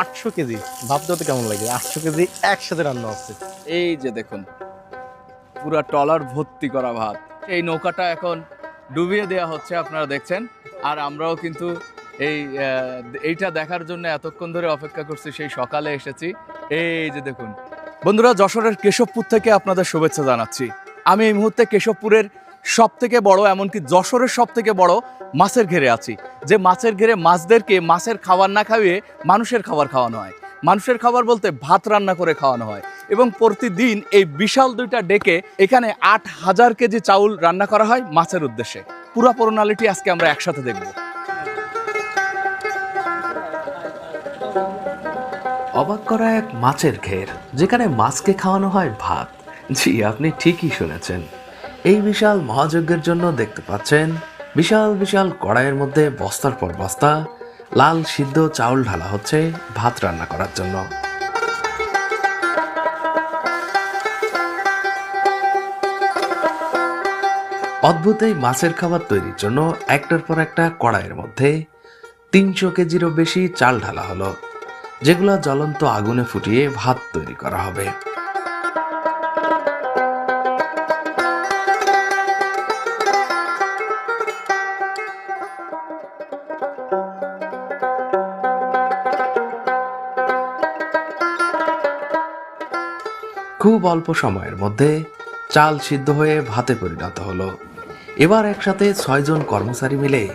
আটশো কেজি। ভাবতে হতে কেমন লাগে? আটশো কেজি একসাথে রান্না হচ্ছে। এই যে দেখুন, পুরা টলার ভর্তি করা ভাত। এই নৌকাটা এখন ডুবিয়ে দেওয়া হচ্ছে, আপনারা দেখছেন। আর আমরাও কিন্তু এই এইটা দেখার জন্য এতক্ষণ ধরে অপেক্ষা করছি, সেই সকালে এসেছি। এই যে দেখুন, বন্ধুরা, যশোরের কেশবপুর থেকে আপনাদের শুভেচ্ছা জানাচ্ছি। আমি এই মুহূর্তে কেশবপুরের সব থেকে বড়, এমনকি যশোরের সব থেকে বড় মাছের ঘেরে আছি। যে মাছের ঘেরে মাছদেরকে মাছের খাবার না খাইয়ে মানুষের খাবার খাওয়ানো হয়। মানুষের খাবার বলতে ভাত রান্না করে খাওয়ানো হয়। এবং প্রতিদিন এই বিশাল দুইটা ডেকে এখানে আট হাজার কেজি চাউল রান্না করা হয় মাছের উদ্দেশ্যে। পুরো প্রণালীটি আজকে আমরা একসাথে দেখব। অবাক করা এক মাছের ঘের, যেখানে মাছকে খাওয়ানো হয় ভাত। জি, আপনি ঠিকই শুনেছেন। এই বিশাল মহাযজ্ঞের জন্য দেখতে পাচ্ছেন বিশাল বিশাল কড়াইয়ের মধ্যে বস্তার পর বস্তা, লাল সিদ্ধ চাউল ঢালা হচ্ছে ভাত রান্না করার জন্য। অদ্ভুত এই মাছের খাবার তৈরির জন্য একটার পর একটা কড়াইয়ের মধ্যে তিনশো কেজিরও বেশি চাল ঢালা হলো, যেগুলো জ্বলন্ত আগুনে ফুটিয়ে ভাত তৈরি করা হবে। খুব অল্প সময়ের মধ্যে চাল সিদ্ধ হয়ে ভাতে পরিণত হলো। এবার একসাথে ছয়জন কর্মচারী মিলে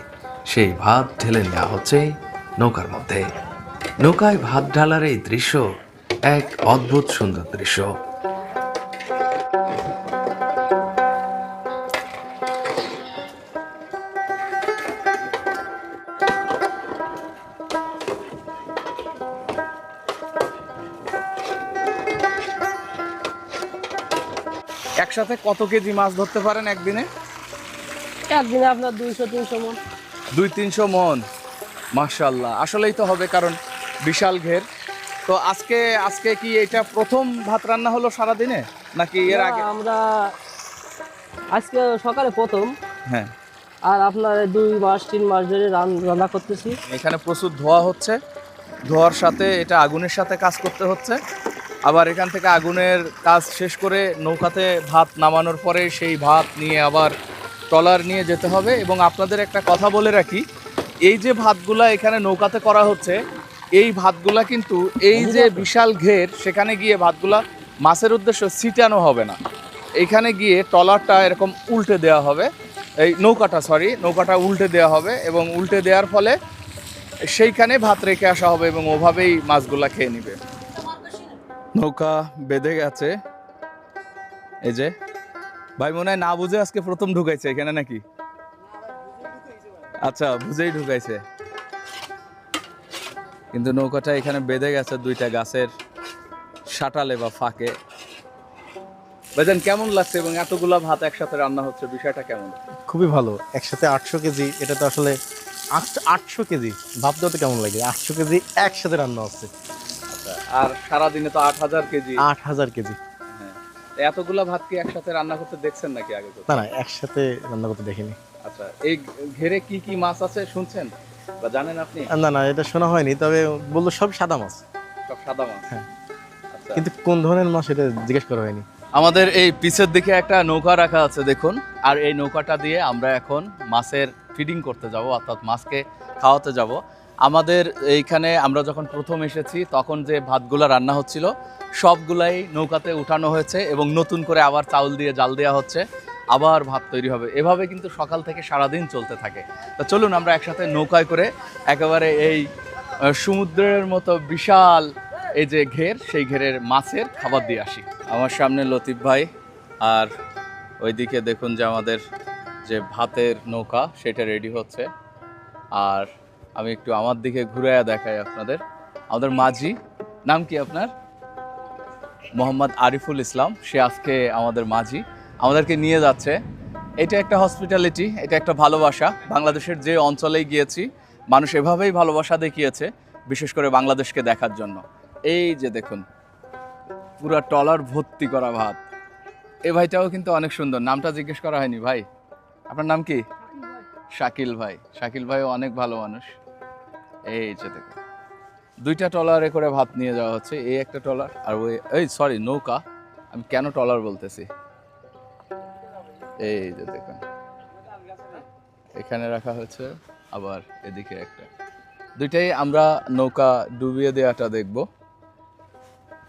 সেই ভাত ঢেলে নেওয়া হচ্ছে নৌকার মধ্যে। নৌকায় ভাত ঢালার এই দৃশ্য এক অদ্ভুত সুন্দর দৃশ্য। একসাথে কত কেজি মাছ ধরতে পারেন একদিনে? একদিনে আপনার দুইশো তিনশো মন। দুই তিনশো মন। মার্শাল্লাহ আসলেই তো হবে কারণ বিশাল ঘের। তো আজকে আজকে কি এটা প্রথম ভাত রান্না হলো সারাদিনে? নাকি এর আগে? আমরা আজকে সকালে প্রথম। হ্যাঁ। আর আপনার দুই মাস তিন মাস ধরে রান- রান্না করতেছি। এখানে প্রচুর ধোয়া হচ্ছে। ধোয়ার সাথে এটা আগুনের সাথে কাজ করতে হচ্ছে। আবার এখান থেকে আগুনের কাজ শেষ করে নৌকাতে ভাত নামানোর পরে সেই ভাত নিয়ে আবার ট্রলার নিয়ে যেতে হবে। এবং আপনাদের একটা কথা বলে রাখি এই যে ভাতগুলা এখানে নৌকাতে করা হচ্ছে এই ভাতগুলা কিন্তু এই যে বিশাল ঘের সেখানে গিয়ে ভাতগুলা মাছের উদ্দেশ্য ছিটানো হবে না। এইখানে গিয়ে ট্রলারটা এরকম উল্টে দেওয়া হবে। এই নৌকাটা সরি নৌকাটা উল্টে দেওয়া হবে এবং উল্টে দেওয়ার ফলে সেইখানে ভাত রেখে আসা হবে এবং ওভাবেই মাছগুলা খেয়ে নিবে। নৌকা বেঁধে গেছে। এই যে, ভাই মনে হয় না বুঝে আজকে প্রথম ঢুকাইছে, এখানে নাকি? আচ্ছা বুঝেই ঢুকাইছে। কিন্তু নৌকাটা এখানে বেঁধে গেছে দুইটা গাছের সাটালে বা ফাঁকে। ভাইজান, কেমন লাগছে এবং এতগুলা ভাত একসাথে রান্না হচ্ছে, বিষয়টা কেমন? খুবই ভালো, একসাথে আটশো কেজি, এটা তো আসলে আট- আটশো কেজি, ভাবতে কেমন লাগে? আটশো কেজি একসাথে রান্না হচ্ছে। আর সারাদিনে তো আট হাজার কেজি। আট হাজার কেজি। হ্যাঁ। এতগুলা ভাত কি একসাথে রান্না করতে দেখছেন নাকি আগে? না না একসাথে রান্না করতে দেখিনি। আচ্ছা এই ঘেরে কি কি মাছ আছে শুনছেন? বা জানেন আপনি? না না এটা শোনা হয়নি তবে বলল সব সাদা মাছ। সব সাদা মাছ? হ্যাঁ। আচ্ছা। কিন্তু কোন ধরনের মাছ এটা জিজ্ঞেস করা হয়নি। আমাদের এই পিছের দিকে একটা নৌকা রাখা আছে দেখুন। আর এই নৌকাটা দিয়ে আমরা এখন মাছের ফিডিং করতে যাব অর্থাৎ মাছকে খাওয়াতে যাব। আমাদের এইখানে আমরা যখন প্রথম এসেছি, তখন যে ভাতগুলা রান্না হচ্ছিল, সবগুলাই নৌকাতে উঠানো হয়েছে এবং নতুন করে আবার চাউল দিয়ে জাল দেওয়া হচ্ছে। আবার ভাত তৈরি হবে। এভাবে কিন্তু সকাল থেকে সারাদিন চলতে থাকে। তা চলুন আমরা একসাথে নৌকায় করে একেবারে এই সমুদ্রের মতো বিশাল এই যে ঘের, সেই ঘেরের মাছের খাবার দিয়ে আসি। আমার সামনে লতিফ ভাই আর ওইদিকে দেখুন যে আমাদের যে ভাতের নৌকা, সেটা রেডি হচ্ছে। আর আমি একটু আমার দিকে ঘুরে দেখাই আপনাদের। আমাদের মাঝি নাম কি আপনার? মোহাম্মদ আরিফুল ইসলাম সে আজকে আমাদের মাঝি। আমাদেরকে নিয়ে যাচ্ছে। এটা একটা হসপিটালিটি এটা একটা ভালোবাসা। বাংলাদেশের যে অঞ্চলেই গিয়েছি মানুষ এভাবেই ভালোবাসা দেখিয়েছে বিশেষ করে বাংলাদেশকে দেখার জন্য। এই যে দেখুন পুরা টলার ভর্তি করা ভাত। এই ভাইটাও কিন্তু অনেক সুন্দর। নামটা জিজ্ঞেস করা হয়নি ভাই? আপনার নাম কি? শাকিল ভাই। শাকিল ভাইও অনেক ভালো মানুষ। এই যে দেখুন দুইটা ট্রলারে করে ভাত নিয়ে যাওয়া হচ্ছে, এই একটা ট্রলার আর ওই এই সরি নৌকা। আমি কেন ট্রলার বলতেছি? এই যে দেখুন। এখানে রাখা হয়েছে আবার এদিকে একটা। দুইটাই আমরা নৌকা ডুবিয়ে দেওয়াটা দেখব।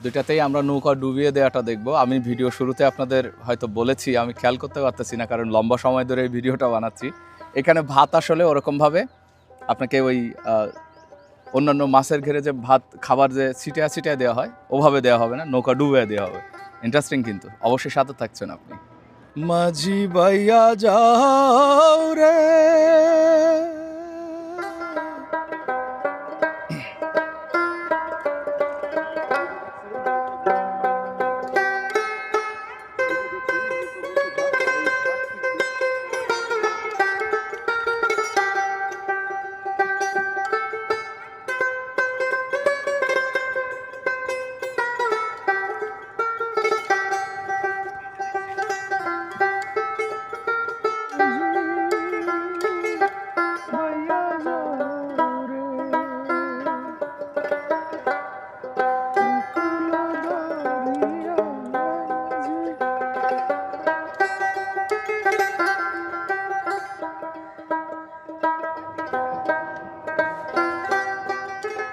দুইটাতেই আমরা নৌকা ডুবিয়ে দেওয়াটা দেখব। আমি ভিডিও শুরুতে আপনাদের হয়তো বলেছি, আমি খেয়াল করতে পারতেছি না, কারণ লম্বা সময় ধরে এই ভিডিওটা বানাচ্ছি। এখানে ভাত আসলে ওরকমভাবে আপনাকে ওই অন্যান্য মাছের ঘেরে যে ভাত, খাবার যে ছিটিয়া ছিটিয়া দেওয়া হয়, ওভাবে দেওয়া হবে না, নৌকা ডুবে দেওয়া হবে। ইন্টারেস্টিং কিন্তু। অবশ্যই সাথে থাকছেন আপনি। মাঝি বাইয়া যাও রে।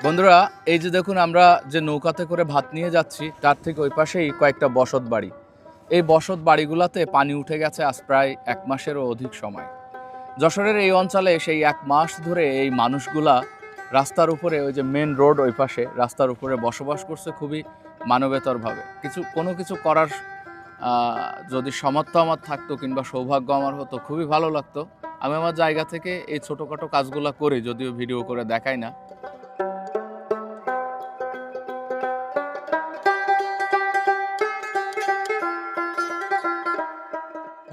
বন্ধুরা, এই যে দেখুন আমরা যে নৌকাতে করে ভাত নিয়ে যাচ্ছি, তার থেকে ওই পাশেই কয়েকটা বসত বাড়ি। এই বসত বাড়িগুলোতে পানি উঠে গেছে আজ প্রায় এক মাসেরও অধিক সময়। যশোরের এই অঞ্চলে সেই এক মাস ধরে এই মানুষগুলা রাস্তার উপরে, ওই যে মেন রোড ওই পাশে, রাস্তার উপরে বসবাস করছে খুবই মানবেতরভাবে। কিছু, কোনো কিছু করার যদি সামর্থ্য আমার থাকতো কিংবা সৌভাগ্য আমার হতো, খুবই ভালো লাগতো। আমি আমার জায়গা থেকে এই ছোটোখাটো কাজগুলো করি, যদিও ভিডিও করে দেখাই না।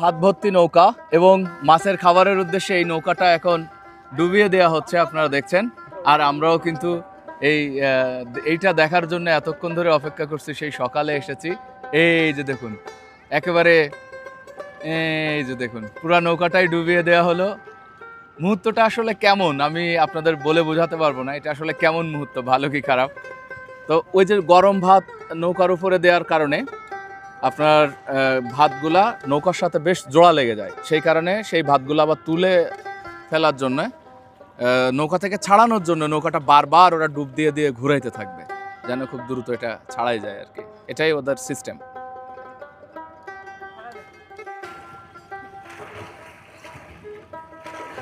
ভাত ভর্তি নৌকা এবং মাছের খাবারের উদ্দেশ্যে এই নৌকাটা এখন ডুবিয়ে দেওয়া হচ্ছে, আপনারা দেখছেন। আর আমরাও কিন্তু এই এইটা দেখার জন্য এতক্ষণ ধরে অপেক্ষা করছি, সেই সকালে এসেছি। এই যে দেখুন, একেবারে এই যে দেখুন, পুরা নৌকাটাই ডুবিয়ে দেওয়া হলো। মুহূর্তটা আসলে কেমন, আমি আপনাদের বলে বোঝাতে পারব না, এটা আসলে কেমন মুহূর্ত, ভালো কি খারাপ? তো ওই যে গরম ভাত নৌকার উপরে দেওয়ার কারণে আপনার ভাতগুলা নৌকার সাথে বেশ জোড়া লেগে যায়। সেই কারণে সেই ভাতগুলো আবার তুলে ফেলার জন্য নৌকা থেকে ছাড়ানোর জন্য নৌকাটা বারবার ওরা ডুব দিয়ে দিয়ে ঘুরাইতে থাকবে, যেন খুব দ্রুত এটা ছাড়াই যায় আর কি এটাই ওদের সিস্টেম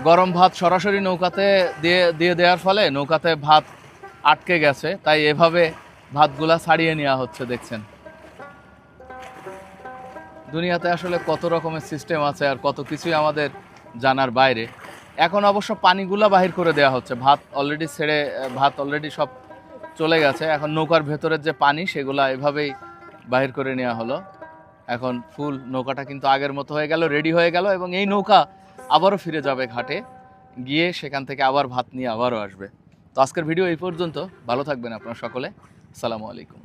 গরম ভাত সরাসরি নৌকাতে দিয়ে দিয়ে দেওয়ার ফলে নৌকাতে ভাত আটকে গেছে, তাই এভাবে ভাতগুলা ছাড়িয়ে নেওয়া হচ্ছে, দেখছেন। দুনিয়াতে আসলে কত রকমের সিস্টেম আছে আর কত কিছুই আমাদের জানার বাইরে। এখন অবশ্য পানিগুলা বাহির করে দেওয়া হচ্ছে। ভাত অলরেডি ছেড়ে, ভাত অলরেডি সব চলে গেছে। এখন নৌকার ভেতরের যে পানি, সেগুলা এভাবেই বাহির করে নেওয়া হলো। এখন ফুল নৌকাটা কিন্তু আগের মতো হয়ে গেল রেডি হয়ে গেল এবং এই নৌকা আবারও ফিরে যাবে ঘাটে। গিয়ে সেখান থেকে আবার ভাত নিয়ে আবারও আসবে। তো আজকের ভিডিও এই পর্যন্ত। ভালো থাকবেন আপনারা সকলে। আসসালামু আলাইকুম।